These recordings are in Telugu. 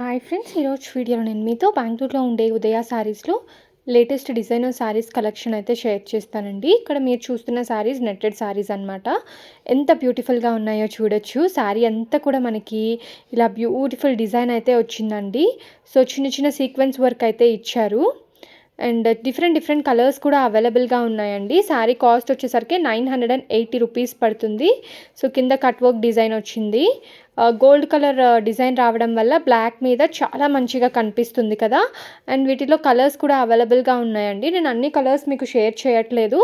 హాయ్ ఫ్రెండ్స్ ఈరోజు వీడియోలో నేను మీతో బెంగళూరులో ఉండే ఉదయ శారీస్లో లేటెస్ట్ డిజైనర్ శారీస్ కలెక్షన్ అయితే షేర్ చేస్తానండి. ఇక్కడ మీరు చూస్తున్న శారీస్ నెట్టెడ్ శారీస్ అనమాట ఎంత బ్యూటిఫుల్గా ఉన్నాయో చూడొచ్చు. శారీ అంతా కూడా మనకి ఇలా బ్యూటిఫుల్ డిజైన్ అయితే వచ్చిందండి. సో చిన్న చిన్న సీక్వెన్స్ వర్క్ అయితే ఇచ్చారు. అండ్ డిఫరెంట్ డిఫరెంట్ కలర్స్ కూడా అవైలబుల్గా ఉన్నాయండి. శారీ కాస్ట్ వచ్చేసరికి nine hundred and eighty rupees పడుతుంది. సో కింద కట్ వర్క్ డిజైన్ వచ్చింది. గోల్డ్ కలర్ డిజైన్ రావడం వల్ల బ్లాక్ మీద చాలా మంచిగా కనిపిస్తుంది కదా. అండ్ వీటిలో కలర్స్ కూడా అవైలబుల్గా ఉన్నాయండి. నేను అన్ని కలర్స్ మీకు షేర్ చేయట్లేదు.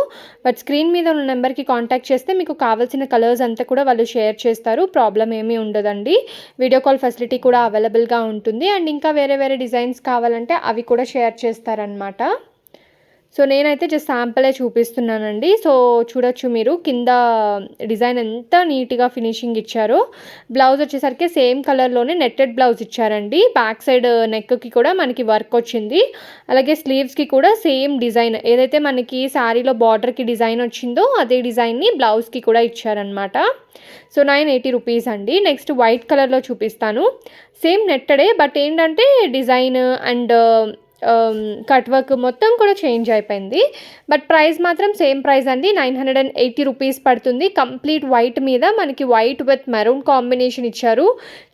బట్ స్క్రీన్ మీద ఉన్న నెంబర్కి కాంటాక్ట్ చేస్తే మీకు కావాల్సిన కలర్స్ అంతా కూడా వాళ్ళు షేర్ చేస్తారు. ప్రాబ్లం ఏమీ ఉండదండి. వీడియో కాల్ ఫెసిలిటీ కూడా అవైలబుల్గా ఉంటుంది. అండ్ ఇంకా వేరే వేరే డిజైన్స్ కావాలంటే అవి కూడా షేర్ చేస్తారనమాట సో నేనైతే జస్ట్ శాంపులే చూపిస్తున్నానండి. సో చూడొచ్చు మీరు కింద డిజైన్ ఎంత నీట్గా ఫినిషింగ్ ఇచ్చారో. బ్లౌజ్ వచ్చేసరికి సేమ్ కలర్లోనే నెట్టెడ్ బ్లౌజ్ ఇచ్చారండి. బ్యాక్ సైడ్ నెక్కి కూడా మనకి వర్క్ వచ్చింది. అలాగే స్లీవ్స్కి కూడా సేమ్ డిజైన్. ఏదైతే మనకి శారీలో బార్డర్కి డిజైన్ వచ్చిందో అదే డిజైన్ని బ్లౌజ్కి కూడా ఇచ్చారనమాట సో నైన్ ఎయిటీ రూపీస్ అండి. నెక్స్ట్ వైట్ కలర్లో చూపిస్తాను. సేమ్ నెట్టడే బట్ ఏంటంటే design and Um, cut work మొత్తం కూడా చేంజ్ అయిపోయింది. బట్ ప్రైస్ మాత్రం సేమ్ ప్రైస్ అండి. Nine hundred and eighty rupees పడుతుంది. కంప్లీట్ వైట్ మీద మనకి వైట్ విత్ మెరూన్ కాంబినేషన్ ఇచ్చారు.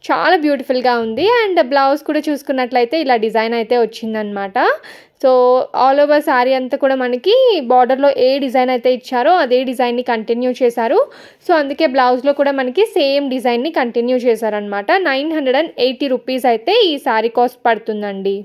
చాలా బ్యూటిఫుల్గా ఉంది. అండ్ బ్లౌజ్ కూడా చూసుకున్నట్లయితే ఇలా డిజైన్ అయితే వచ్చిందనమాట సో ఆల్ ఓవర్ శారీ అంతా కూడా మనకి బార్డర్లో ఏ డిజైన్ అయితే ఇచ్చారో అదే డిజైన్ని కంటిన్యూ చేశారు. సో అందుకే బ్లౌజ్లో కూడా మనకి సేమ్ డిజైన్ని కంటిన్యూ చేశారనమాట nine hundred and eighty rupees అయితే ఈ శారీ కాస్ట్ పడుతుందండి.